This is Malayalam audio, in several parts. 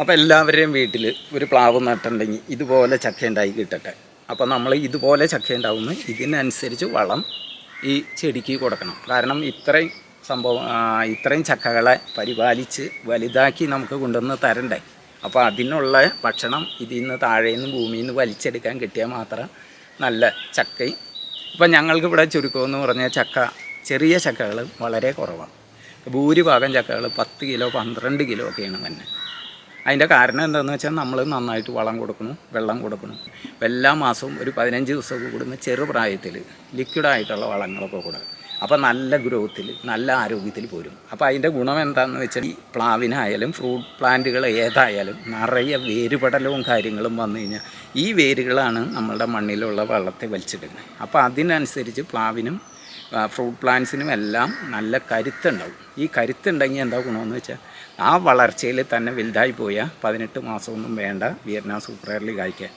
അപ്പോൾ എല്ലാവരുടെയും വീട്ടിൽ ഒരു പ്ലാവ് നട്ടുണ്ടെങ്കിൽ ഇതുപോലെ ചക്ക ഉണ്ടായി കിട്ടട്ടെ. അപ്പോൾ നമ്മൾ ഇതുപോലെ ചക്ക ഉണ്ടാവുന്ന ഇതിനനുസരിച്ച് വളം ഈ ചെടിക്ക് കൊടുക്കണം. കാരണം ഇത്രയും സംഭവം ഇത്രയും ചക്കകളെ പരിപാലിച്ച് വലുതാക്കി നമുക്ക് കൊണ്ടുവന്ന് തരണ്ടേ. അപ്പോൾ അതിനുള്ള ഭക്ഷണം ഇതിൽ നിന്ന് താഴെ നിന്ന് ഭൂമിയിൽ നിന്ന് വലിച്ചെടുക്കാൻ കിട്ടിയാൽ മാത്രം നല്ല ചക്കയും. ഇപ്പം ഞങ്ങൾക്ക് ഇവിടെ ചുരുക്കമെന്ന് പറഞ്ഞാൽ ചക്ക ചെറിയ ചക്കകൾ വളരെ കുറവാണ്. ഭൂരിഭാഗം ചക്കകൾ പത്ത് കിലോ പന്ത്രണ്ട് കിലോ ഒക്കെയാണ് തന്നെ അതിന്റെ കാരണം എന്താണെന്ന് വെച്ചാൽ നമ്മൾ നന്നായിട്ട് വളം കൊടുക്കണം വെള്ളം കൊടുക്കണം എല്ലാ മാസവും ഒരു പതിനഞ്ച് ദിവസമൊക്കെ കൂടുമ്പോൾ ചെറുപ്രായത്തിൽ ലിക്വിഡായിട്ടുള്ള വളങ്ങളൊക്കെ കൊടുക്കും അപ്പോൾ നല്ല ഗ്രോത്തിൽ നല്ല ആരോഗ്യത്തിൽ പോരും. അപ്പോൾ അതിന്റെ ഗുണം എന്താണെന്ന് വെച്ചാൽ ഈ പ്ലാവിനായാലും ഫ്രൂട്ട് പ്ലാന്റുകൾ ഏതായാലും നിറയെ വേരുപടലവും കാര്യങ്ങളും വന്നു കഴിഞ്ഞാൽ ഈ വേരുകളാണ് നമ്മളുടെ മണ്ണിലുള്ള വെള്ളത്തെ വലിച്ചിടുന്നത്. അപ്പോൾ അതിനനുസരിച്ച് പ്ലാവിനും ഫ്രൂട്ട് പ്ലാന്റ്സിനും എല്ലാം നല്ല കരുത്തുണ്ടാവും. ഈ കരുത്തുണ്ടെങ്കിൽ എന്താ ഗുണമെന്ന് വെച്ചാൽ ആ വളർച്ചയിൽ തന്നെ വലുതായി പോയാൽ പതിനെട്ട് മാസമൊന്നും വേണ്ട വിയറ്റ്നാം സൂപ്പർ കായ്ക്കാൻ.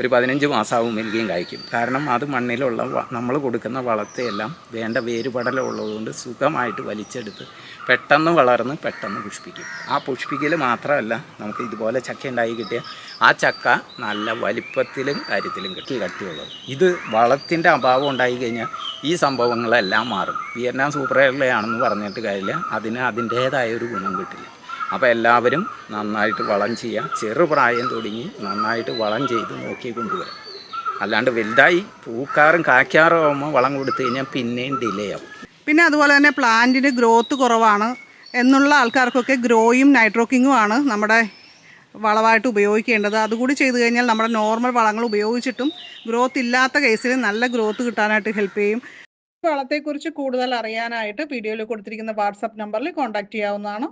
ഒരു പതിനഞ്ച് മാസമാവും മെൽകിയും കായ്ക്കും. കാരണം അത് മണ്ണിലുള്ള നമ്മൾ കൊടുക്കുന്ന വളത്തെയെല്ലാം വേണ്ട വേരുപടലം ഉള്ളതുകൊണ്ട് സുഖമായിട്ട് വലിച്ചെടുത്ത് പെട്ടെന്ന് വളർന്ന് പെട്ടെന്ന് പുഷ്പിക്കും. ആ പുഷ്പിക്കൽ മാത്രമല്ല നമുക്ക് ഇതുപോലെ ചക്ക ഉണ്ടായി കിട്ടിയ ആ ചക്ക നല്ല വലിപ്പത്തിലും കാര്യത്തിലും കിട്ടി കട്ടിയുള്ളത്. ഇത് വളത്തിന്റെ അഭാവം ഉണ്ടായി കഴിഞ്ഞാൽ ഈ സംഭവങ്ങളെല്ലാം മാറും. വിയറ്റ്നാം സൂപ്പർ എയർലയാണെന്ന് പറഞ്ഞിട്ട് കാര്യമില്ല. അതിന് അതിന്റേതായ ഒരു ഗുണം കിട്ടില്ല. അപ്പോൾ എല്ലാവരും നന്നായിട്ട് വളം ചെയ്യുക. ചെറുപ്രായം തുടങ്ങി നന്നായിട്ട് വളം ചെയ്ത് നോക്കി കൊണ്ടുവരാം. അല്ലാണ്ട് വലുതായി പൂക്കാറും കായ്ക്കാറും ആകുമ്പോൾ വളം കൊടുത്തു കഴിഞ്ഞാൽ പിന്നെയും ഡിലേ ആവും. പിന്നെ അതുപോലെ തന്നെ പ്ലാന്റിന് ഗ്രോത്ത് കുറവാണ് എന്നുള്ള ആൾക്കാർക്കൊക്കെ ഗ്രോയും നൈട്രോക്കിങ്ങും ആണ് നമ്മുടെ വളമായിട്ട് ഉപയോഗിക്കേണ്ടത്. അതുകൂടി ചെയ്തു കഴിഞ്ഞാൽ നമ്മുടെ നോർമൽ വളങ്ങൾ ഉപയോഗിച്ചിട്ടും ഗ്രോത്ത് ഇല്ലാത്ത കേസിൽ നല്ല ഗ്രോത്ത് കിട്ടാനായിട്ട് ഹെൽപ്പ് ചെയ്യും. വളത്തെക്കുറിച്ച് കൂടുതൽ അറിയാനായിട്ട് വീഡിയോയിൽ കൊടുത്തിരിക്കുന്ന വാട്സപ്പ് നമ്പറിൽ കോൺടാക്റ്റ് ചെയ്യാവുന്നതാണ്.